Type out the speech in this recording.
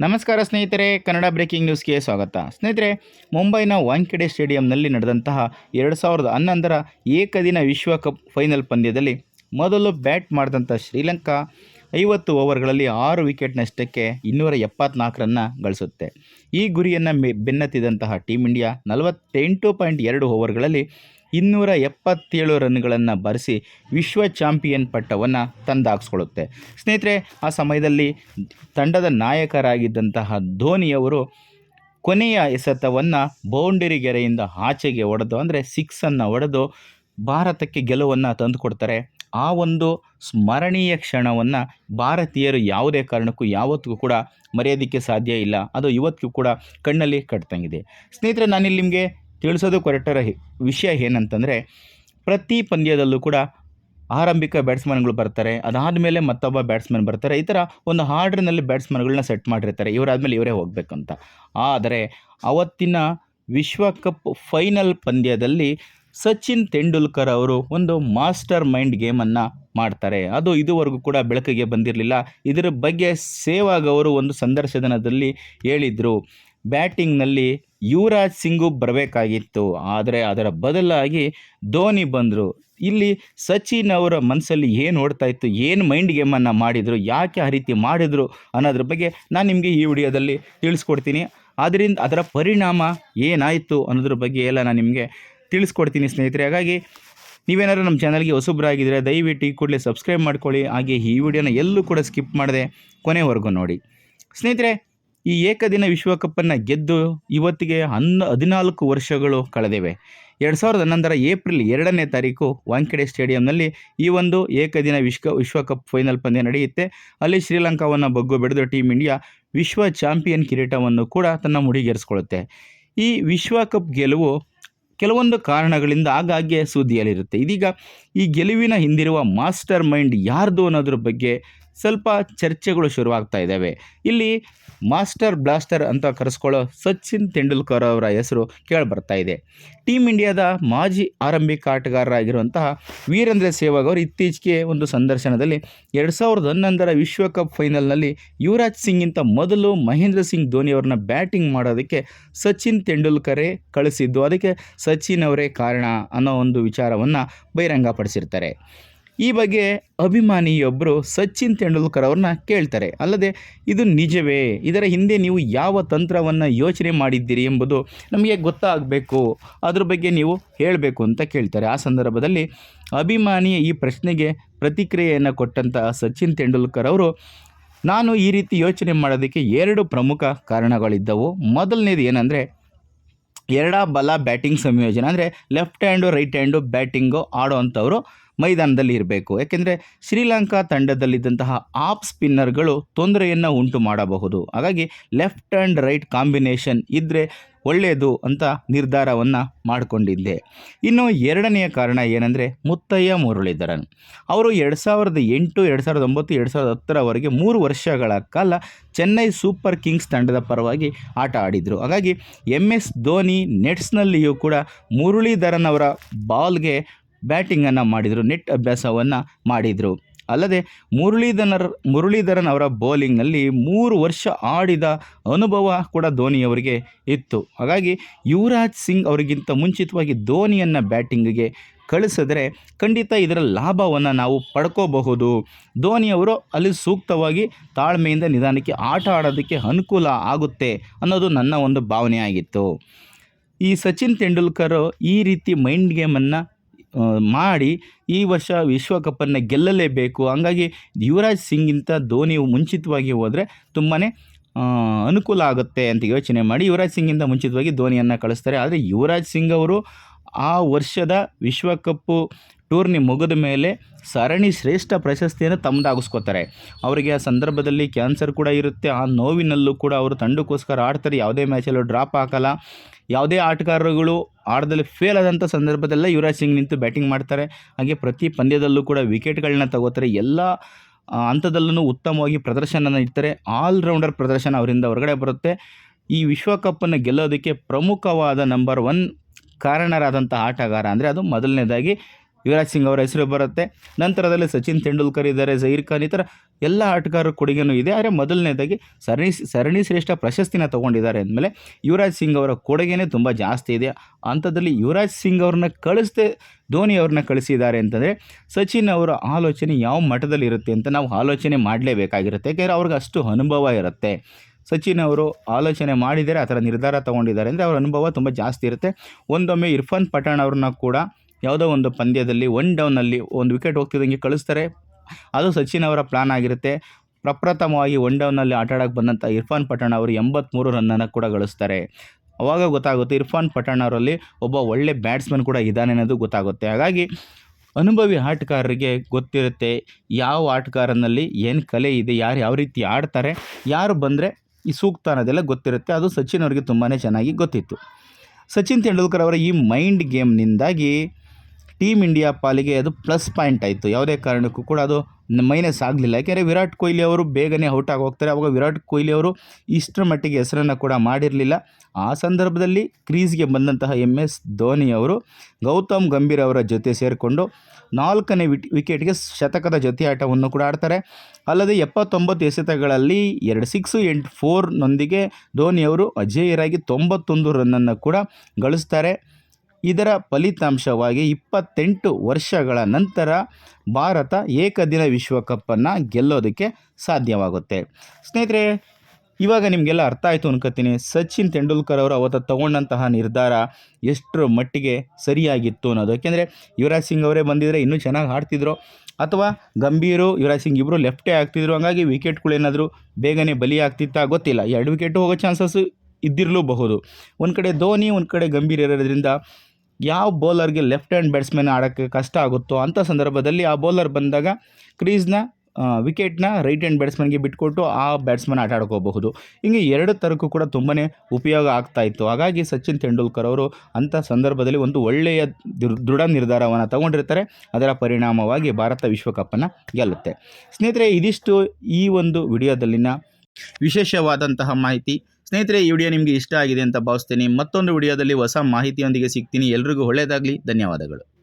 ನಮಸ್ಕಾರ ಸ್ನೇಹಿತರೆ, ಕನ್ನಡ ಬ್ರೇಕಿಂಗ್ ನ್ಯೂಸ್ಗೆ ಸ್ವಾಗತ. ಸ್ನೇಹಿತರೆ, ಮುಂಬೈನ ವಾಂಕೆಡೆ ಸ್ಟೇಡಿಯಂನಲ್ಲಿ ನಡೆದಂತಹ ಎರಡು ಸಾವಿರದ ಹನ್ನೊಂದರ ಏಕದಿನ ವಿಶ್ವಕಪ್ ಫೈನಲ್ ಪಂದ್ಯದಲ್ಲಿ ಮೊದಲು ಬ್ಯಾಟ್ ಮಾಡಿದಂಥ ಶ್ರೀಲಂಕಾ ಐವತ್ತು ಓವರ್ಗಳಲ್ಲಿ ಆರು ವಿಕೆಟ್ ನಷ್ಟಕ್ಕೆ ಇನ್ನೂರ ಎಪ್ಪತ್ನಾಲ್ಕು ರನ್ನ ಗಳಿಸುತ್ತೆ. ಈ ಗುರಿಯನ್ನು ಬೆನ್ನತ್ತಿದಂತಹ ಟೀಮ್ ಇಂಡಿಯಾ ನಲವತ್ತೆಂಟು ಪಾಯಿಂಟ್ ಎರಡು ಓವರ್ಗಳಲ್ಲಿ ಇನ್ನೂರ ಎಪ್ಪತ್ತೇಳು ರನ್ಗಳನ್ನು ಬರೆಸಿ ವಿಶ್ವ ಚಾಂಪಿಯನ್ ಪಟ್ಟವನ್ನು ತಂದಾಕ್ಸ್ಕೊಳ್ಳುತ್ತೆ. ಸ್ನೇಹಿತರೆ, ಆ ಸಮಯದಲ್ಲಿ ತಂಡದ ನಾಯಕರಾಗಿದ್ದಂತಹ ಧೋನಿಯವರು ಕೊನೆಯ ಎಸೆತವನ್ನು ಬೌಂಡರಿ ಗೆರೆಯಿಂದ ಆಚೆಗೆ ಹೊಡೆದು ಅಂದರೆ ಸಿಕ್ಸನ್ನು ಹೊಡೆದು ಭಾರತಕ್ಕೆ ಗೆಲುವನ್ನು ತಂದುಕೊಡ್ತಾರೆ. ಆ ಒಂದು ಸ್ಮರಣೀಯ ಕ್ಷಣವನ್ನು ಭಾರತೀಯರು ಯಾವುದೇ ಕಾರಣಕ್ಕೂ ಯಾವತ್ತಿಗೂ ಕೂಡ ಮರೆಯೋದಕ್ಕೆ ಸಾಧ್ಯ ಇಲ್ಲ. ಅದು ಇವತ್ತಿಗೂ ಕೂಡ ಕಣ್ಣಲ್ಲಿ ಕಟ್ತಂಗಿದೆ. ಸ್ನೇಹಿತರೆ, ನಾನಿಲ್ಲಿ ನಿಮಗೆ ತಿಳಿಸೋದು ಕೊರೆಕ್ಟರ ವಿಷಯ ಏನಂತಂದರೆ ಪ್ರತಿ ಪಂದ್ಯದಲ್ಲೂ ಕೂಡ ಆರಂಭಿಕ ಬ್ಯಾಟ್ಸ್ಮನ್ಗಳು ಬರ್ತಾರೆ. ಅದಾದಮೇಲೆ ಮತ್ತೊಬ್ಬ ಬ್ಯಾಟ್ಸ್ಮನ್ ಬರ್ತಾರೆ. ಈ ಥರ ಒಂದು ಆರ್ಡ್ರ್ನಲ್ಲಿ ಬ್ಯಾಟ್ಸ್ಮನ್ಗಳನ್ನ ಸೆಟ್ ಮಾಡಿರ್ತಾರೆ. ಇವರಾದಮೇಲೆ ಇವರೇ ಹೋಗಬೇಕಂತ. ಆದರೆ ಅವತ್ತಿನ ವಿಶ್ವಕಪ್ ಫೈನಲ್ ಪಂದ್ಯದಲ್ಲಿ ಸಚಿನ್ ತೆಂಡೂಲ್ಕರ್ ಅವರು ಒಂದು ಮಾಸ್ಟರ್ ಮೈಂಡ್ ಗೇಮನ್ನು ಮಾಡ್ತಾರೆ. ಅದು ಇದುವರೆಗೂ ಕೂಡ ಬೆಳಕಿಗೆ ಬಂದಿರಲಿಲ್ಲ. ಇದರ ಬಗ್ಗೆ ಸೇವಾಗ್ ಅವರು ಒಂದು ಸಂದರ್ಶನದಲ್ಲಿ ಹೇಳಿದರು. ಬ್ಯಾಟಿಂಗ್ನಲ್ಲಿ ಯುವರಾಜ್ ಸಿಂಗು ಬರಬೇಕಾಗಿತ್ತು, ಆದರೆ ಅದರ ಬದಲಾಗಿ ಧೋನಿ ಬಂದರು. ಇಲ್ಲಿ ಸಚಿನ್ ಅವರ ಮನಸ್ಸಲ್ಲಿ ಏನು ಓಡ್ತಾ ಇತ್ತು, ಏನು ಮೈಂಡ್ ಗೇಮನ್ನು ಮಾಡಿದರು, ಯಾಕೆ ಆ ರೀತಿ ಮಾಡಿದರು ಅನ್ನೋದ್ರ ಬಗ್ಗೆ ನಾನು ನಿಮಗೆ ಈ ವಿಡಿಯೋದಲ್ಲಿ ತಿಳಿಸ್ಕೊಡ್ತೀನಿ. ಅದರಿಂದ ಅದರ ಪರಿಣಾಮ ಏನಾಯಿತು ಅನ್ನೋದ್ರ ಬಗ್ಗೆ ಎಲ್ಲ ನಾನು ನಿಮಗೆ ತಿಳಿಸ್ಕೊಡ್ತೀನಿ ಸ್ನೇಹಿತರೆ. ಹಾಗಾಗಿ ನೀವೇನಾದ್ರು ನಮ್ಮ ಚಾನಲ್ಗೆ ಹೊಸಬ್ರಾಗಿದ್ದರೆ ದಯವಿಟ್ಟು ಈ ಕೂಡಲೇ ಸಬ್ಸ್ಕ್ರೈಬ್ ಮಾಡ್ಕೊಳ್ಳಿ. ಹಾಗೆ ಈ ವಿಡಿಯೋನ ಎಲ್ಲೂ ಕೂಡ ಸ್ಕಿಪ್ ಮಾಡದೆ ಕೊನೆವರೆಗೂ ನೋಡಿ. ಸ್ನೇಹಿತರೆ ಈ ಏಕದಿನ ವಿಶ್ವಕಪ್ಪನ್ನು ಗೆದ್ದು ಇವತ್ತಿಗೆ ಹನ್ನ ಹದಿನಾಲ್ಕು ವರ್ಷಗಳು ಕಳೆದಿವೆ. ಎರಡು ಸಾವಿರದ ಹನ್ನೊಂದರ ಏಪ್ರಿಲ್ ಎರಡನೇ ತಾರೀಕು ವಾಂಖೆಡೆ ಸ್ಟೇಡಿಯಂನಲ್ಲಿ ಈ ಒಂದು ಏಕದಿನ ವಿಶ್ವ ವಿಶ್ವಕಪ್ ಫೈನಲ್ ಪಂದ್ಯ ನಡೆಯುತ್ತೆ. ಅಲ್ಲಿ ಶ್ರೀಲಂಕಾವನ್ನು ಬಗ್ಗು ಬೆಳೆದ ಟೀಮ್ ಇಂಡಿಯಾ ವಿಶ್ವ ಚಾಂಪಿಯನ್ ಕಿರೀಟವನ್ನು ಕೂಡ ತನ್ನ ಮುಡಿಗೇರಿಸಿಕೊಳ್ಳುತ್ತೆ. ಈ ವಿಶ್ವಕಪ್ ಗೆಲುವು ಕೆಲವೊಂದು ಕಾರಣಗಳಿಂದ ಆಗಾಗ್ಗೆ ಸುದ್ದಿಯಲ್ಲಿರುತ್ತೆ. ಇದೀಗ ಈ ಗೆಲುವಿನ ಹಿಂದಿರುವ ಮಾಸ್ಟರ್ ಮೈಂಡ್ ಯಾರ್ದು ಅನ್ನೋದ್ರ ಬಗ್ಗೆ ಸ್ವಲ್ಪ ಚರ್ಚೆಗಳು ಶುರುವಾಗ್ತಾ ಇದ್ದಾವೆ. ಇಲ್ಲಿ ಮಾಸ್ಟರ್ ಬ್ಲಾಸ್ಟರ್ ಅಂತ ಕರೆಸ್ಕೊಳ್ಳೋ ಸಚಿನ್ ತೆಂಡೂಲ್ಕರ್ ಅವರ ಹೆಸರು ಕೇಳಿಬರ್ತಾ ಇದೆ. ಟೀಮ್ ಇಂಡಿಯಾದ ಮಾಜಿ ಆರಂಭಿಕ ಆಟಗಾರರಾಗಿರುವಂತಹ ವೀರೇಂದ್ರ ಸೆಹ್ವಾಗ್ ಅವರು ಇತ್ತೀಚೆಗೆ ಒಂದು ಸಂದರ್ಶನದಲ್ಲಿ ಎರಡು ಸಾವಿರದ ಹನ್ನೊಂದರ ವಿಶ್ವಕಪ್ ಫೈನಲ್ನಲ್ಲಿ ಯುವರಾಜ್ ಸಿಂಗ್ಗಿಂತ ಮೊದಲು ಮಹೇಂದ್ರ ಸಿಂಗ್ ಧೋನಿ ಅವ್ರನ್ನ ಬ್ಯಾಟಿಂಗ್ ಮಾಡೋದಕ್ಕೆ ಸಚಿನ್ ತೆಂಡೂಲ್ಕರೇ ಕಳಿಸಿದ್ದು. ಅದಕ್ಕೆ ಸಚಿನ್ ಅವರೇ ಕಾರಣ ಅನ್ನೋ ಒಂದು ವಿಚಾರವನ್ನು ಬಹಿರಂಗಪಡಿಸಿರ್ತಾರೆ. ಈ ಬಗ್ಗೆ ಅಭಿಮಾನಿಯೊಬ್ಬರು ಸಚಿನ್ ತೆಂಡೂಲ್ಕರ್ ಅವ್ರನ್ನ ಕೇಳ್ತಾರೆ. ಅಲ್ಲದೆ, ಇದು ನಿಜವೇ? ಇದರ ಹಿಂದೆ ನೀವು ಯಾವ ತಂತ್ರವನ್ನು ಯೋಚನೆ ಮಾಡಿದ್ದೀರಿ ಎಂಬುದು ನಮಗೆ ಗೊತ್ತಾಗಬೇಕು. ಅದ್ರ ಬಗ್ಗೆ ನೀವು ಹೇಳಬೇಕು ಅಂತ ಕೇಳ್ತಾರೆ. ಆ ಸಂದರ್ಭದಲ್ಲಿ ಅಭಿಮಾನಿಯ ಈ ಪ್ರಶ್ನೆಗೆ ಪ್ರತಿಕ್ರಿಯೆಯನ್ನು ಕೊಟ್ಟಂತಹ ಸಚಿನ್ ತೆಂಡೂಲ್ಕರ್ ಅವರು, ನಾನು ಈ ರೀತಿ ಯೋಚನೆ ಮಾಡೋದಕ್ಕೆ ಎರಡು ಪ್ರಮುಖ ಕಾರಣಗಳಿದ್ದವು. ಮೊದಲನೇದು ಏನಂದರೆ, ಎರಡ ಬಲ ಬ್ಯಾಟಿಂಗ್ ಸಂಯೋಜನೆ. ಅಂದರೆ left hand, right hand batting ಆಡೋ ಅಂಥವರು ಮೈದಾನದಲ್ಲಿ ಇರಬೇಕು. ಯಾಕೆಂದರೆ ಶ್ರೀಲಂಕಾ ತಂಡದಲ್ಲಿದ್ದಂತಹ ಆಫ್ ಸ್ಪಿನ್ನರ್ಗಳು ತೊಂದರೆಯನ್ನು ಉಂಟು ಮಾಡಬಹುದು. ಹಾಗಾಗಿ ಲೆಫ್ಟ್ ಆ್ಯಂಡ್ ರೈಟ್ ಕಾಂಬಿನೇಷನ್ ಇದ್ದರೆ ಒಳ್ಳೆಯದು ಅಂತ ನಿರ್ಧಾರವನ್ನು ಮಾಡಿಕೊಂಡಿದ್ದೆ. ಇನ್ನು ಎರಡನೆಯ ಕಾರಣ ಏನಂದರೆ ಮುತ್ತಯ್ಯ ಮುರಳೀಧರನ್. ಅವರು ಎರಡು ಸಾವಿರದ ಎಂಟು, ಎರಡು ಸಾವಿರದ ಒಂಬತ್ತು, ಎರಡು ಸಾವಿರದ ಹತ್ತರವರೆಗೆ ಮೂರು ವರ್ಷಗಳ ಕಾಲ ಚೆನ್ನೈ ಸೂಪರ್ ಕಿಂಗ್ಸ್ ತಂಡದ ಪರವಾಗಿ ಆಟ ಆಡಿದರು. ಹಾಗಾಗಿ ಎಂ ಎಸ್ ಧೋನಿ ನೆಟ್ಸ್ನಲ್ಲಿಯೂ ಕೂಡ ಮುರಳೀಧರನ್ ಅವರ ಬಾಲ್ಗೆ ಬ್ಯಾಟಿಂಗನ್ನು ಮಾಡಿದರು, ನೆಟ್ ಅಭ್ಯಾಸವನ್ನು ಮಾಡಿದರು. ಅಲ್ಲದೆ ಮುರಳೀಧರನ್ ಮುರಳೀಧರನ್ ಅವರ ಬೌಲಿಂಗ್ನಲ್ಲಿ ಮೂರು ವರ್ಷ ಆಡಿದ ಅನುಭವ ಕೂಡ ಧೋನಿಯವರಿಗೆ ಇತ್ತು. ಹಾಗಾಗಿ ಯುವರಾಜ್ ಸಿಂಗ್ ಅವರಿಗಿಂತ ಮುಂಚಿತವಾಗಿ ಧೋನಿಯನ್ನು ಬ್ಯಾಟಿಂಗಿಗೆ ಕಳಿಸಿದ್ರೆ ಖಂಡಿತ ಇದರ ಲಾಭವನ್ನು ನಾವು ಪಡ್ಕೋಬಹುದು. ಧೋನಿಯವರು ಅಲ್ಲಿ ಸೂಕ್ತವಾಗಿ ತಾಳ್ಮೆಯಿಂದ ನಿಧಾನಕ್ಕೆ ಆಟ ಆಡೋದಕ್ಕೆ ಅನುಕೂಲ ಆಗುತ್ತೆ ಅನ್ನೋದು ನನ್ನ ಒಂದು ಭಾವನೆ ಆಗಿತ್ತು ಈ ಸಚಿನ್ ತೆಂಡೂಲ್ಕರ್ ಈ ರೀತಿ ಮೈಂಡ್ ಗೇಮನ್ನು ಮಾಡಿ ಈ ವರ್ಷ ವಿಶ್ವಕಪ್ಪನ್ನು ಗೆಲ್ಲಲೇಬೇಕು. ಹಂಗಾಗಿ ಯುವರಾಜ್ ಸಿಂಗಿಂತ ಧೋನಿ ಮುಂಚಿತವಾಗಿ ಹೋದರೆ ತುಂಬಾ ಅನುಕೂಲ ಆಗುತ್ತೆ ಅಂತ ಯೋಚನೆ ಮಾಡಿ ಯುವರಾಜ್ ಸಿಂಗಿಂತ ಮುಂಚಿತವಾಗಿ ಧೋನಿಯನ್ನು ಕಳಿಸ್ತಾರೆ. ಆದರೆ ಯುವರಾಜ್ ಸಿಂಗ್ ಅವರು ಆ ವರ್ಷದ ವಿಶ್ವಕಪ್ಪು ಟೂರ್ನಿ ಮುಗಿದ ಮೇಲೆ ಸರಣಿ ಶ್ರೇಷ್ಠ ಪ್ರಶಸ್ತಿಯನ್ನು ತಮ್ಮದಾಗಿಸ್ಕೋತಾರೆ. ಅವರಿಗೆ ಆ ಸಂದರ್ಭದಲ್ಲಿ ಕ್ಯಾನ್ಸರ್ ಕೂಡ ಇರುತ್ತೆ. ಆ ನೋವಿನಲ್ಲೂ ಕೂಡ ಅವರು ತಂಡಕ್ಕೋಸ್ಕರ ಆಡ್ತಾರೆ. ಯಾವುದೇ ಮ್ಯಾಚಲ್ಲೂ ಡ್ರಾಪ್ ಹಾಕಲ್ಲ. ಯಾವುದೇ ಆಟಗಾರರುಗಳು ಆಟದಲ್ಲಿ ಫೇಲ್ ಆದಂಥ ಸಂದರ್ಭದಲ್ಲೇ ಯುವರಾಜ್ ಸಿಂಗ್ ನಿಂತು ಬ್ಯಾಟಿಂಗ್ ಮಾಡ್ತಾರೆ. ಹಾಗೆ ಪ್ರತಿ ಪಂದ್ಯದಲ್ಲೂ ಕೂಡ ವಿಕೆಟ್ಗಳನ್ನ ತಗೋತಾರೆ. ಎಲ್ಲ ಹಂತದಲ್ಲೂ ಉತ್ತಮವಾಗಿ ಪ್ರದರ್ಶನ ನೀಡ್ತಾರೆ ಆಲ್ರೌಂಡರ್ ಪ್ರದರ್ಶನ ಅವರಿಂದ ಹೊರಗಡೆ ಬರುತ್ತೆ. ಈ ವಿಶ್ವಕಪ್ಪನ್ನು ಗೆಲ್ಲೋದಕ್ಕೆ ಪ್ರಮುಖವಾದ ನಂಬರ್ ಒನ್ ಕಾರಣರಾದಂಥ ಆಟಗಾರ ಅಂದರೆ ಅದು ಮೊದಲನೇದಾಗಿ ಯುವರಾಜ್ ಸಿಂಗ್ ಅವರ ಹೆಸರು ಬರುತ್ತೆ. ನಂತರದಲ್ಲಿ ಸಚಿನ್ ತೆಂಡೂಲ್ಕರ್ ಇದ್ದಾರೆ, ಜಹೀರ್ ಖಾನ್ ಈ ಥರ ಎಲ್ಲ ಆಟಗಾರರ ಕೊಡುಗೆನೂ ಇದೆ. ಆದರೆ ಮೊದಲನೇದಾಗಿ ಸರಣಿ ಸರಣಿ ಶ್ರೇಷ್ಠ ಪ್ರಶಸ್ತಿನ ತೊಗೊಂಡಿದ್ದಾರೆ ಅಂದಮೇಲೆ ಯುವರಾಜ್ ಸಿಂಗ್ ಅವರ ಕೊಡುಗೆನೇ ತುಂಬ ಜಾಸ್ತಿ ಇದೆ. ಅಂಥದ್ರಲ್ಲಿ ಯುವರಾಜ್ ಸಿಂಗ್ ಅವ್ರನ್ನ ಕಳಿಸ್ದೆ, ಧೋನಿ ಅವ್ರನ್ನ ಕಳಿಸಿದ್ದಾರೆ ಅಂತಂದರೆ ಸಚಿನ್ ಅವರ ಆಲೋಚನೆ ಯಾವ ಮಟ್ಟದಲ್ಲಿ ಇರುತ್ತೆ ಅಂತ ನಾವು ಆಲೋಚನೆ ಮಾಡಲೇಬೇಕಾಗಿರುತ್ತೆ. ಯಾಕೆಂದರೆ ಅವ್ರಿಗೆ ಅಷ್ಟು ಅನುಭವ ಇರುತ್ತೆ. ಸಚಿನ್ ಅವರು ಆಲೋಚನೆ ಮಾಡಿದರೆ ಆ ಥರ ನಿರ್ಧಾರ ತೊಗೊಂಡಿದ್ದಾರೆ ಅಂದರೆ ಅವರ ಅನುಭವ ತುಂಬ ಜಾಸ್ತಿ ಇರುತ್ತೆ. ಒಂದೊಮ್ಮೆ ಇರ್ಫಾನ್ ಪಠಾಣ್ ಅವ್ರನ್ನ ಕೂಡ ಯಾವುದೋ ಒಂದು ಪಂದ್ಯದಲ್ಲಿ ಒನ್ ಡೌನಲ್ಲಿ ಒಂದು ವಿಕೆಟ್ ಹೋಗ್ತಿದ್ದಂಗೆ ಕಳಿಸ್ತಾರೆ. ಅದು ಸಚಿನ್ ಅವರ ಪ್ಲಾನ್ ಆಗಿರುತ್ತೆ. ಪ್ರಪ್ರಥಮವಾಗಿ ಒನ್ ಡೌನಲ್ಲಿ ಆಟ ಆಡೋಕ್ಕೆ ಬಂದಂಥ ಇರ್ಫಾನ್ ಪಠಾಣ್ ಅವರು ಎಂಬತ್ತ್ಮೂರು ರನ್ನನ್ನು ಕೂಡ ಗಳಿಸ್ತಾರೆ. ಅವಾಗ ಗೊತ್ತಾಗುತ್ತೆ ಇರ್ಫಾನ್ ಪಠಾಣ್ ಅವರಲ್ಲಿ ಒಬ್ಬ ಒಳ್ಳೆ ಬ್ಯಾಟ್ಸ್ಮನ್ ಕೂಡ ಇದ್ದಾನೆ ಅನ್ನೋದು ಗೊತ್ತಾಗುತ್ತೆ. ಹಾಗಾಗಿ ಅನುಭವಿ ಆಟಗಾರರಿಗೆ ಗೊತ್ತಿರುತ್ತೆ ಯಾವ ಆಟಗಾರನಲ್ಲಿ ಏನು ಕಲೆ ಇದೆ, ಯಾರು ಯಾವ ರೀತಿ ಆಡ್ತಾರೆ, ಯಾರು ಬಂದರೆ ಈ ಸೂಕ್ತ ಅನ್ನೋದೆಲ್ಲ ಗೊತ್ತಿರುತ್ತೆ. ಅದು ಸಚಿನ್ ಅವರಿಗೆ ತುಂಬಾ ಚೆನ್ನಾಗಿ ಗೊತ್ತಿತ್ತು. ಸಚಿನ್ ತೆಂಡೂಲ್ಕರ್ ಅವರ ಈ ಮೈಂಡ್ ಗೇಮ್ನಿಂದಾಗಿ ಟೀಮ್ ಇಂಡಿಯಾ ಪಾಲಿಗೆ ಅದು ಪ್ಲಸ್ ಪಾಯಿಂಟ್ ಆಯಿತು. ಯಾವುದೇ ಕಾರಣಕ್ಕೂ ಕೂಡ ಅದು ಮೈನಸ್ ಆಗಲಿಲ್ಲ. ಯಾಕೆಂದರೆ ವಿರಾಟ್ ಕೊಹ್ಲಿ ಅವರು ಬೇಗನೆ ಔಟ್ ಆಗಿ ಹೋಗ್ತಾರೆ. ಅವಾಗ ವಿರಾಟ್ ಕೊಹ್ಲಿ ಅವರು ಇಷ್ಟರ ಮಟ್ಟಿಗೆ ಹೆಸರನ್ನು ಕೂಡ ಮಾಡಿರಲಿಲ್ಲ. ಆ ಸಂದರ್ಭದಲ್ಲಿ ಕ್ರೀಸ್ಗೆ ಬಂದಂತಹ ಎಂ ಎಸ್ ಧೋನಿ ಅವರು ಗೌತಮ್ ಗಂಭೀರ್ ಅವರ ಜೊತೆ ಸೇರಿಕೊಂಡು ನಾಲ್ಕನೇ ವಿಟ್, ವಿಕೆಟ್ಗೆ ಶತಕದ ಜೊತೆ ಆಟವನ್ನು ಕೂಡ ಆಡ್ತಾರೆ. ಅಲ್ಲದೆ ಎಪ್ಪತ್ತೊಂಬತ್ತು ಎಸೆತಗಳಲ್ಲಿ ಎರಡು ಸಿಕ್ಸು, ಎಂಟು ಫೋರ್ನೊಂದಿಗೆ ಧೋನಿ ಅವರು ಅಜೇಯರಾಗಿ ತೊಂಬತ್ತೊಂದು ರನ್ನನ್ನು ಕೂಡ ಗಳಿಸ್ತಾರೆ. ಇದರ ಫಲಿತಾಂಶವಾಗಿ ಇಪ್ಪತ್ತೆಂಟು ವರ್ಷಗಳ ನಂತರ ಭಾರತ ಏಕದಿನ ವಿಶ್ವಕಪ್ಪನ್ನು ಗೆಲ್ಲೋದಕ್ಕೆ ಸಾಧ್ಯವಾಗುತ್ತೆ. ಸ್ನೇಹಿತರೆ, ಇವಾಗ ನಿಮಗೆಲ್ಲ ಅರ್ಥ ಆಯಿತು ಅನ್ಕೋತೀನಿ. ಸಚಿನ್ ತೆಂಡೂಲ್ಕರ್ ಅವರು ಅವತ್ತು ತಗೊಂಡಂತಹ ನಿರ್ಧಾರ ಎಷ್ಟರ ಮಟ್ಟಿಗೆ ಸರಿಯಾಗಿತ್ತು ಅನ್ನೋದು ಯಾಕೆಂದರೆ ಯುವರಾಜ್ ಸಿಂಗ್ ಅವರೇ ಬಂದಿದ್ದರೆ ಇನ್ನೂ ಚೆನ್ನಾಗಿ ಆಡ್ತಿದ್ರು. ಅಥವಾ ಗಂಭೀರು ಯುವರಾಜ್ ಸಿಂಗ್ ಇಬ್ಬರು ಲೆಫ್ಟೇ ಆಗ್ತಿದ್ರು. ಹಂಗಾಗಿ ವಿಕೆಟ್ಗಳೇನಾದರೂ ಬೇಗನೆ ಬಲಿ ಆಗ್ತಿತ್ತಾ ಗೊತ್ತಿಲ್ಲ. ಎರಡು ವಿಕೆಟು ಹೋಗೋ ಚಾನ್ಸಸ್ಸು ಇದ್ದಿರಲೂಬಹುದು. ಒಂದು ಕಡೆ ಧೋನಿ, ಒಂದು ಕಡೆ ಗಂಭೀರ್ ಇರೋದ್ರಿಂದ ಯಾವ ಬೌಲರ್ಗೆ ಲೆಫ್ಟ್ ಹ್ಯಾಂಡ್ ಬ್ಯಾಟ್ಸ್ಮನ್ ಆಡೋಕ್ಕೆ ಕಷ್ಟ ಆಗುತ್ತೋ ಅಂಥ ಸಂದರ್ಭದಲ್ಲಿ ಆ ಬೌಲರ್ ಬಂದಾಗ ಕ್ರೀಸ್ನ ವಿಕೆಟ್ನ ರೈಟ್ ಹ್ಯಾಂಡ್ ಬ್ಯಾಟ್ಸ್ಮನ್ಗೆ ಬಿಟ್ಕೊಟ್ಟು ಆ ಬ್ಯಾಟ್ಸ್ಮನ್ ಆಟ ಆಡ್ಕೋಬಹುದು. ಹಿಂಗೆ ಎರಡು ಥರಕ್ಕೂ ಕೂಡ ತುಂಬಾ ಉಪಯೋಗ ಆಗ್ತಾ ಇತ್ತು. ಹಾಗಾಗಿ ಸಚಿನ್ ತೆಂಡೂಲ್ಕರ್ ಅವರು ಅಂಥ ಸಂದರ್ಭದಲ್ಲಿ ಒಂದು ಒಳ್ಳೆಯ ದೃಢ ನಿರ್ಧಾರವನ್ನು ತಗೊಂಡಿರ್ತಾರೆ. ಅದರ ಪರಿಣಾಮವಾಗಿ ಭಾರತ ವಿಶ್ವಕಪ್ಪನ್ನು ಗೆಲ್ಲುತ್ತೆ. ಸ್ನೇಹಿತರೆ, ಇದಿಷ್ಟು ಈ ಒಂದು ವಿಡಿಯೋದಲ್ಲಿನ ವಿಶೇಷವಾದಂತಹ ಮಾಹಿತಿ. ಸ್ನೇಹಿತರೆ, ಈ ವಿಡಿಯೋ ನಿಮಗೆ ಇಷ್ಟ ಆಗಿದೆ ಅಂತ ಭಾವಿಸ್ತೀನಿ. ಮತ್ತೊಂದು ವಿಡಿಯೋದಲ್ಲಿ ಹೊಸ ಮಾಹಿತಿಯೊಂದಿಗೆ ಸಿಗ್ತೀನಿ. ಎಲ್ರಿಗೂ ಒಳ್ಳೆಯದಾಗಲಿ. ಧನ್ಯವಾದಗಳು.